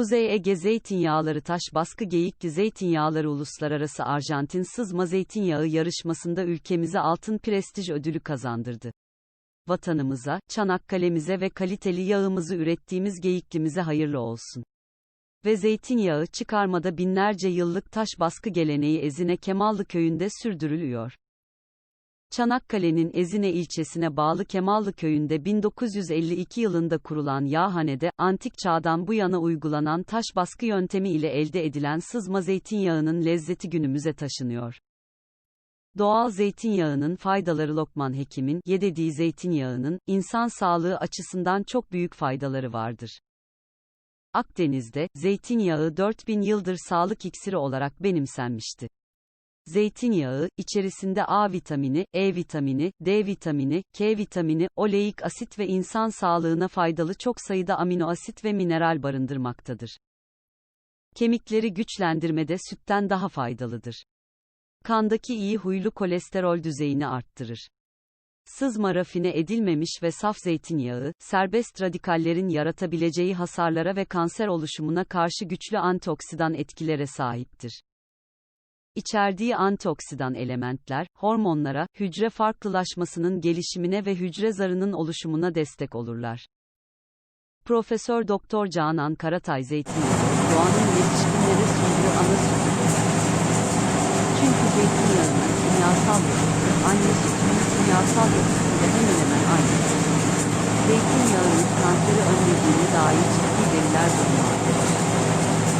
Kuzey Ege Zeytinyağları Taş Baskı Geyikli Zeytinyağları Uluslararası Arjantin Sızma Zeytinyağı yarışmasında ülkemize altın prestij ödülü kazandırdı. Vatanımıza, Çanakkale'mize ve kaliteli yağımızı ürettiğimiz geyiklimize hayırlı olsun. Ve zeytinyağı çıkarmada binlerce yıllık taş baskı geleneği Ezine Kemallı köyünde sürdürülüyor. Çanakkale'nin Ezine ilçesine bağlı Kemallı köyünde 1952 yılında kurulan yağhanede, antik çağdan bu yana uygulanan taş baskı yöntemi ile elde edilen sızma zeytinyağının lezzeti günümüze taşınıyor. Doğal zeytinyağının faydaları Lokman Hekim'in, ye dediği zeytinyağının, insan sağlığı açısından çok büyük faydaları vardır. Akdeniz'de, zeytinyağı 4000 yıldır sağlık iksiri olarak benimsenmişti. Zeytinyağı, içerisinde A vitamini, E vitamini, D vitamini, K vitamini, oleik asit ve insan sağlığına faydalı çok sayıda amino asit ve mineral barındırmaktadır. Kemikleri güçlendirmede sütten daha faydalıdır. Kandaki iyi huylu kolesterol düzeyini arttırır. Sızma rafine edilmemiş ve saf zeytinyağı, serbest radikallerin yaratabileceği hasarlara ve kanser oluşumuna karşı güçlü antioksidan etkilere sahiptir. İçerdiği antioksidan elementler, hormonlara, hücre farklılaşmasının gelişimine ve hücre zarının oluşumuna destek olurlar. Profesör Doktor Canan Karatay zeytinyağı, doğanın yetişkinlere sunduğu ana sütüdür. Çünkü zeytinyağının kimyasal yapısı, anne sütünün kimyasal yapısıyla hemen hemen aynıdır. Zeytinyağının kanseri önlediğine dair ciddi veriler bulunmaktadır.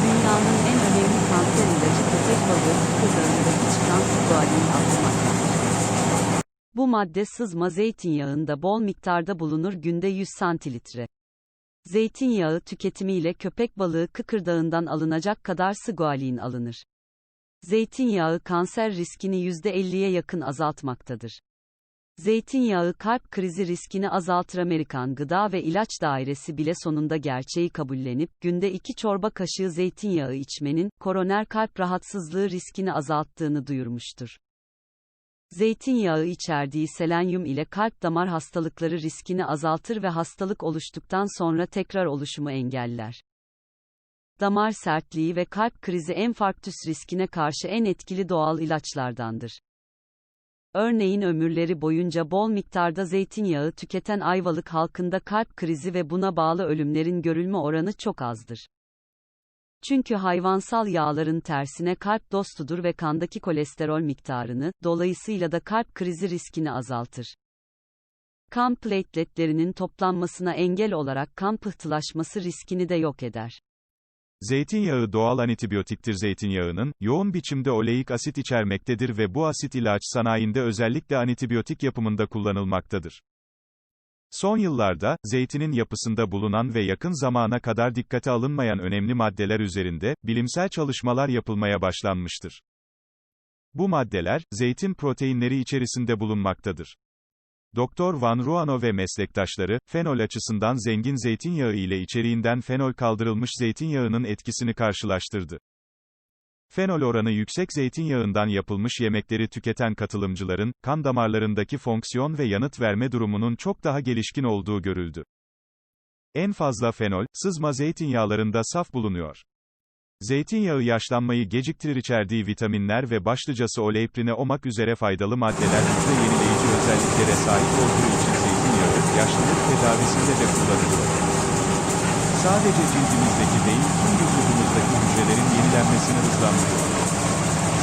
Dünyanın en önemli kanser ilacı köpek balığı kıkırdağındaki çıkan squalene atmaktadır. Bu madde sızma zeytinyağında bol miktarda bulunur günde 100 santilitre. Zeytinyağı tüketimiyle köpek balığı kıkırdağından alınacak kadar squalene alınır. Zeytinyağı kanser riskini %50'ye yakın azaltmaktadır. Zeytinyağı kalp krizi riskini azaltır Amerikan Gıda ve İlaç Dairesi bile sonunda gerçeği kabullenip, günde 2 çorba kaşığı zeytinyağı içmenin, koroner kalp rahatsızlığı riskini azalttığını duyurmuştur. Zeytinyağı içerdiği selenyum ile kalp damar hastalıkları riskini azaltır ve hastalık oluştuktan sonra tekrar oluşumu engeller. Damar sertliği ve kalp krizi enfarktüs riskine karşı en etkili doğal ilaçlardandır. Örneğin ömürleri boyunca bol miktarda zeytinyağı tüketen Ayvalık halkında kalp krizi ve buna bağlı ölümlerin görülme oranı çok azdır. Çünkü hayvansal yağların tersine kalp dostudur ve kandaki kolesterol miktarını, dolayısıyla da kalp krizi riskini azaltır. Kan plateletlerinin toplanmasına engel olarak kan pıhtılaşması riskini de yok eder. Zeytinyağı doğal antibiyotiktir zeytinyağının, yoğun biçimde oleik asit içermektedir ve bu asit ilaç sanayinde özellikle antibiyotik yapımında kullanılmaktadır. Son yıllarda, zeytinin yapısında bulunan ve yakın zamana kadar dikkate alınmayan önemli maddeler üzerinde, bilimsel çalışmalar yapılmaya başlanmıştır. Bu maddeler, zeytin proteinleri içerisinde bulunmaktadır. Doktor Van Ruano ve meslektaşları, fenol açısından zengin zeytinyağı ile içeriğinden fenol kaldırılmış zeytinyağının etkisini karşılaştırdı. Fenol oranı yüksek zeytinyağından yapılmış yemekleri tüketen katılımcıların, kan damarlarındaki fonksiyon ve yanıt verme durumunun çok daha gelişkin olduğu görüldü. En fazla fenol, sızma zeytinyağlarında saf bulunuyor. Zeytinyağı yaşlanmayı geciktirir içerdiği vitaminler ve başlıcası oleipirine olmak üzere faydalı maddeler hücre yenileyici özelliklere sahip olduğu için zeytinyağı, yaşlılık tedavisinde de kullanılıyor. Sadece cildimizdeki değil, tüm vücudumuzdaki hücrelerin yenilenmesini hızlandırıyor.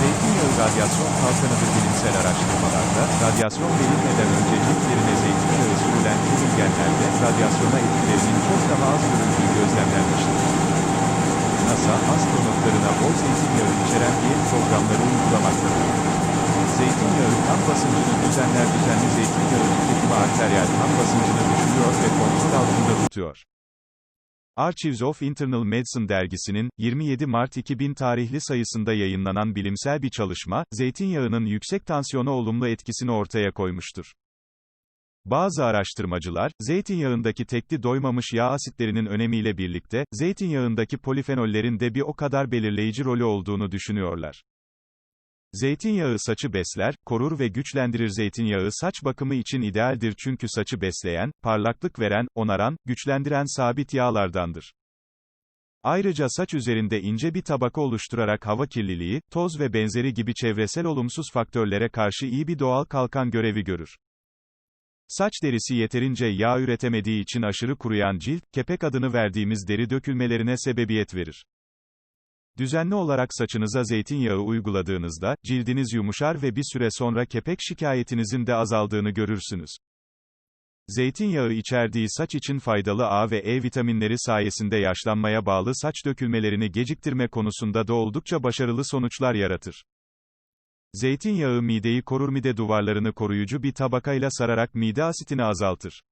Zeytinyağı radyasyon kalkanıdır bilimsel araştırmalarda, radyasyon verilmeden önce ciltlerine zeytinyağı sürülen kemirgenlerde, radyasyona etkilerinin çok daha az görüldüğü gözlemlenmiştir. NASA, astronotlarına bol zeytinyağı içeren diyet programları uygulamaktadır. Zeytinyağı kan basıncını düzenler düzenli zeytinyağı tüketimi arteriyel kan basıncını düşürüyor ve kontrol altında tutuyor. Archives of Internal Medicine dergisinin, 27 Mart 2000 tarihli sayısında yayınlanan bilimsel bir çalışma, zeytinyağının yüksek tansiyona olumlu etkisini ortaya koymuştur. Bazı araştırmacılar, zeytinyağındaki tekli doymamış yağ asitlerinin önemiyle birlikte, zeytinyağındaki polifenollerin de bir o kadar belirleyici rolü olduğunu düşünüyorlar. Zeytinyağı saçı besler, korur ve güçlendirir zeytinyağı saç bakımı için idealdir çünkü saçı besleyen, parlaklık veren, onaran, güçlendiren sabit yağlardandır. Ayrıca saç üzerinde ince bir tabaka oluşturarak hava kirliliği, toz ve benzeri gibi çevresel olumsuz faktörlere karşı iyi bir doğal kalkan görevi görür. Saç derisi yeterince yağ üretemediği için aşırı kuruyan cilt, kepek adını verdiğimiz deri dökülmelerine sebebiyet verir. Düzenli olarak saçınıza zeytinyağı uyguladığınızda, cildiniz yumuşar ve bir süre sonra kepek şikayetinizin de azaldığını görürsünüz. Zeytinyağı içerdiği saç için faydalı A ve E vitaminleri sayesinde yaşlanmaya bağlı saç dökülmelerini geciktirme konusunda da oldukça başarılı sonuçlar yaratır. Zeytinyağı mideyi korur mide duvarlarını koruyucu bir tabakayla sararak mide asitini azaltır.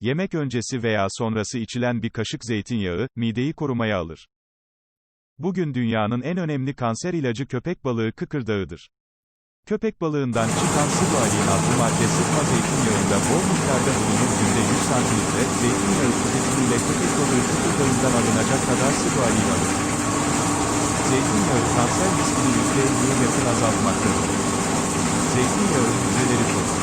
Yemek öncesi veya sonrası içilen bir kaşık zeytinyağı, mideyi korumaya alır. Bugün dünyanın en önemli kanser ilacı köpek balığı kıkırdağıdır. Köpek balığından çıkan sıvı adlı madde sıkma zeytinyağında bol miktarda bulunur günde 100 santimetre, zeytinyağı tüketimiyle köpek balığı kıkırdağından alınacak kadar sıvı alır. Zeytinyağı kanser riskini %50'ye yakın azaltmaktadır. Zeytinyağı hücreleri korur.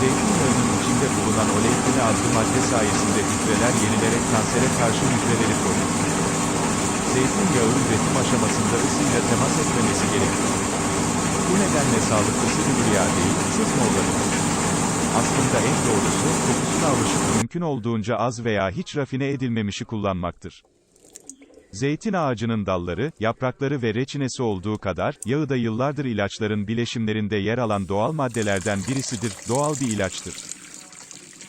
Zeytinyağının içinde bulunan oleikini adlı madde sayesinde hücreler yenilerek kansere karşı hücreleri korur. Zeytinyağı üretim aşamasında ısıyla temas etmemesi gerekir. Bu nedenle sağlıklısı bir yağ değil, sıvı olabilir. Aslında en doğrusu, kokusuna alışıp mümkün olduğunca az veya hiç rafine edilmemişi kullanmaktır. Zeytin ağacının dalları, yaprakları ve reçinesi olduğu kadar, yağı da yıllardır ilaçların bileşimlerinde yer alan doğal maddelerden birisidir, doğal bir ilaçtır.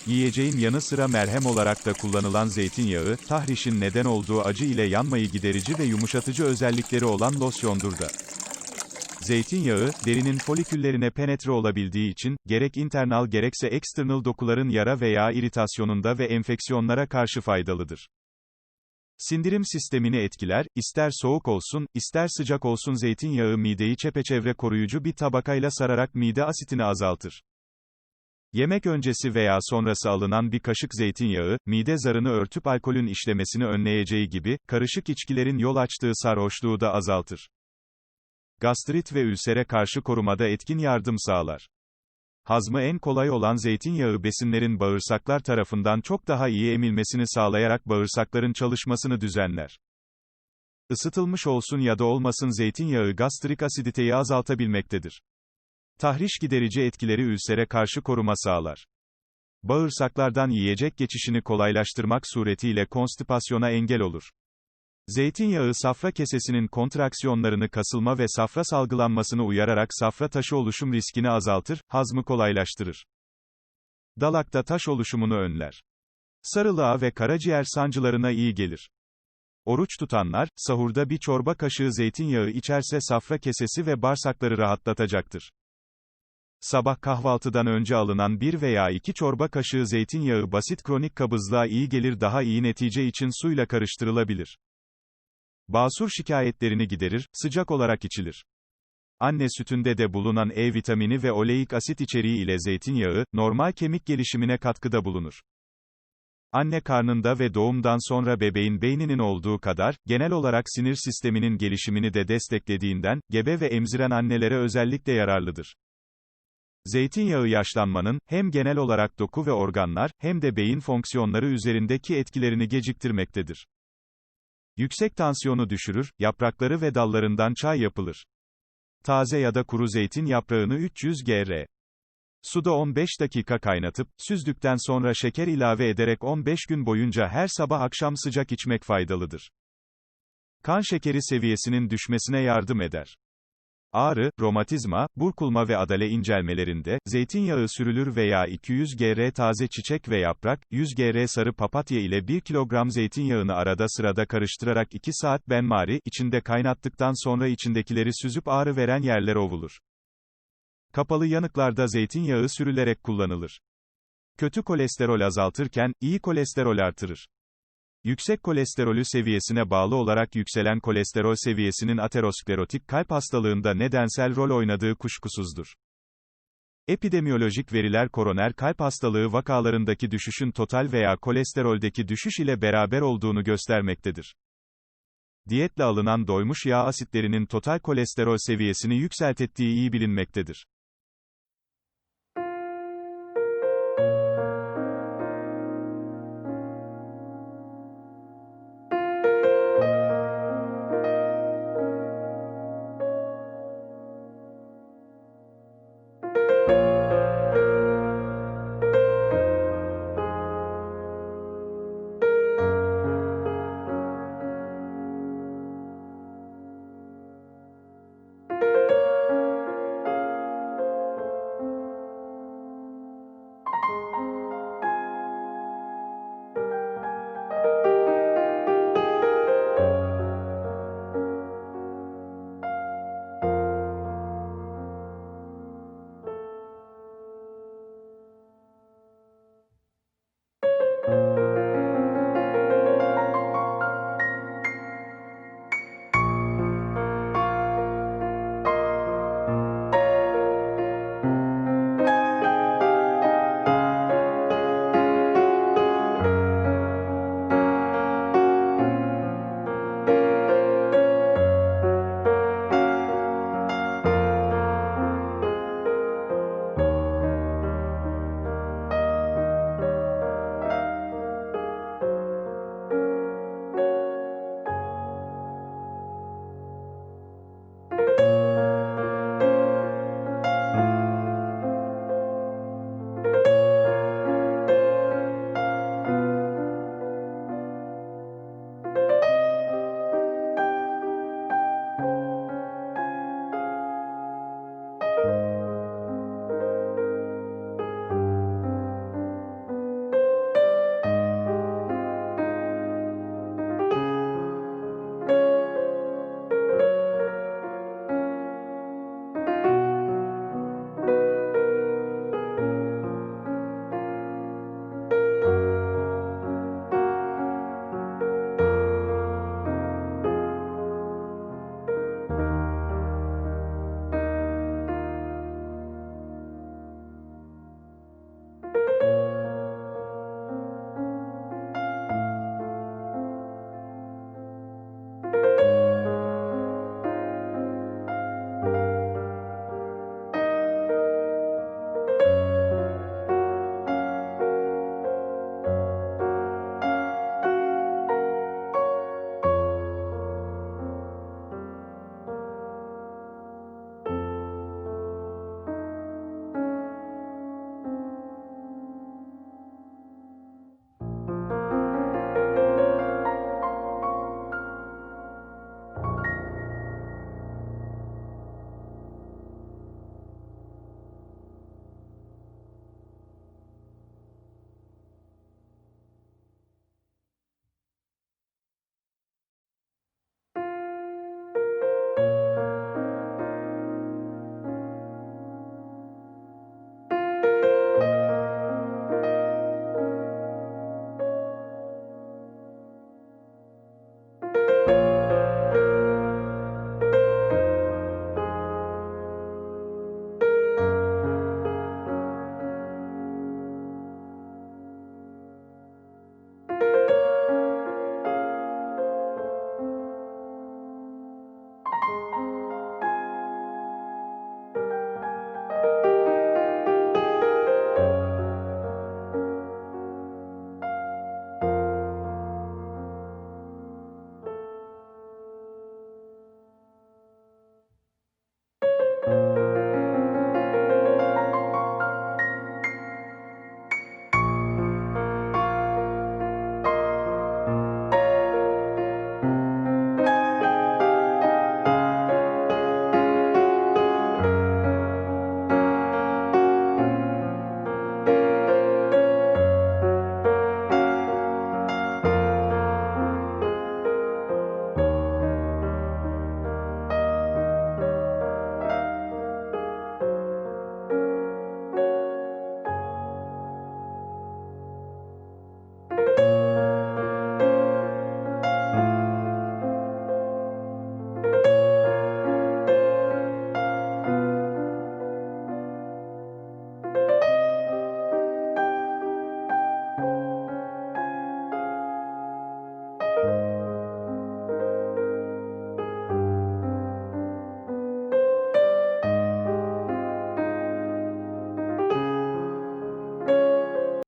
Yiyeceğin yanı sıra merhem olarak da kullanılan zeytinyağı, tahrişin neden olduğu acı ile yanmayı giderici ve yumuşatıcı özellikleri olan losyondur da. Zeytinyağı, derinin foliküllerine penetre olabildiği için, gerek internal gerekse eksternal dokuların yara veya iritasyonunda ve enfeksiyonlara karşı faydalıdır. Sindirim sistemini etkiler, ister soğuk olsun, ister sıcak olsun zeytinyağı mideyi çepeçevre koruyucu bir tabakayla sararak mide asitini azaltır. Yemek öncesi veya sonrası alınan bir kaşık zeytinyağı, mide zarını örtüp alkolün işlemesini önleyeceği gibi, karışık içkilerin yol açtığı sarhoşluğu da azaltır. Gastrit ve ülsere karşı korumada etkin yardım sağlar. Hazmı en kolay olan zeytinyağı besinlerin bağırsaklar tarafından çok daha iyi emilmesini sağlayarak bağırsakların çalışmasını düzenler. Isıtılmış olsun ya da olmasın zeytinyağı gastrik asiditeyi azaltabilmektedir. Tahriş giderici etkileri ülsere karşı koruma sağlar. Bağırsaklardan yiyecek geçişini kolaylaştırmak suretiyle konstipasyona engel olur. Zeytinyağı safra kesesinin kontraksiyonlarını kasılma ve safra salgılanmasını uyararak safra taşı oluşum riskini azaltır, hazmı kolaylaştırır. Dalakta taş oluşumunu önler. Sarılığa ve karaciğer sancılarına iyi gelir. Oruç tutanlar, sahurda bir çorba kaşığı zeytinyağı içerse safra kesesi ve bağırsakları rahatlatacaktır. Sabah kahvaltıdan önce alınan bir veya iki çorba kaşığı zeytinyağı basit kronik kabızlığa iyi gelir daha iyi netice için suyla karıştırılabilir. Basur şikayetlerini giderir, sıcak olarak içilir. Anne sütünde de bulunan E vitamini ve oleik asit içeriği ile zeytinyağı, normal kemik gelişimine katkıda bulunur. Anne karnında ve doğumdan sonra bebeğin beyninin olduğu kadar, genel olarak sinir sisteminin gelişimini de desteklediğinden, gebe ve emziren annelere özellikle yararlıdır. Zeytinyağı yaşlanmanın, hem genel olarak doku ve organlar, hem de beyin fonksiyonları üzerindeki etkilerini geciktirmektedir. Yüksek tansiyonu düşürür, yaprakları ve dallarından çay yapılır. Taze ya da kuru zeytin yaprağını 300 gr. Suda 15 dakika kaynatıp, süzdükten sonra şeker ilave ederek 15 gün boyunca her sabah akşam sıcak içmek faydalıdır. Kan şekeri seviyesinin düşmesine yardım eder. Ağrı, romatizma, burkulma ve adale incelmelerinde, zeytinyağı sürülür veya 200 gr taze çiçek ve yaprak, 100 gr sarı papatya ile 1 kilogram zeytinyağını arada sırada karıştırarak 2 saat benmari, içinde kaynattıktan sonra içindekileri süzüp ağrı veren yerler ovulur. Kapalı yanıklarda zeytinyağı sürülerek kullanılır. Kötü kolesterol azaltırken, iyi kolesterol artırır. Yüksek kolesterolü seviyesine bağlı olarak yükselen kolesterol seviyesinin aterosklerotik kalp hastalığında nedensel rol oynadığı kuşkusuzdur. Epidemiyolojik veriler koroner kalp hastalığı vakalarındaki düşüşün total veya kolesteroldeki düşüş ile beraber olduğunu göstermektedir. Diyetle alınan doymuş yağ asitlerinin total kolesterol seviyesini yükseltettiği iyi bilinmektedir.